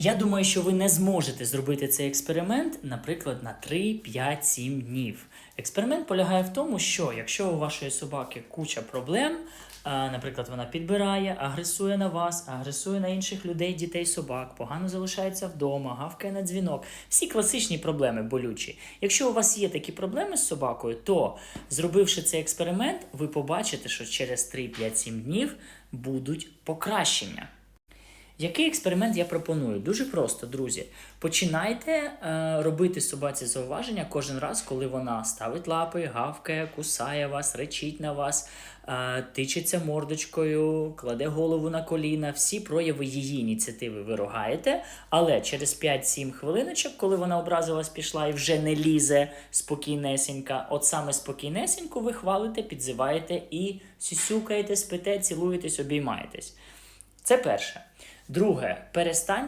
Я думаю, що ви не зможете зробити цей експеримент, наприклад, на 3, 5, 7 днів. Експеримент полягає в тому, що якщо у вашої собаки куча проблем, наприклад, вона підбирає, агресує на вас, агресує на інших людей, дітей, собак, погано залишається вдома, гавкає на дзвінок. Всі класичні проблеми болючі. Якщо у вас є такі проблеми з собакою, то зробивши цей експеримент, ви побачите, що через 3, 5, 7 днів будуть покращення. Який експеримент я пропоную? Дуже просто, друзі. Починайте е, робити собаці зауваження кожен раз, коли вона ставить лапи, гавкає, кусає вас, речить на вас, е, тичеться мордочкою, кладе голову на коліна. Всі прояви її ініціативи ви ругаєте, але через 5-7 хвилиночок, коли вона образилась, пішла і вже не лізе спокійнесенька, от саме спокійнесеньку ви хвалите, підзиваєте і сюсюкаєте, спите, цілуєтесь, обіймаєтесь. Це перше. Друге, перестань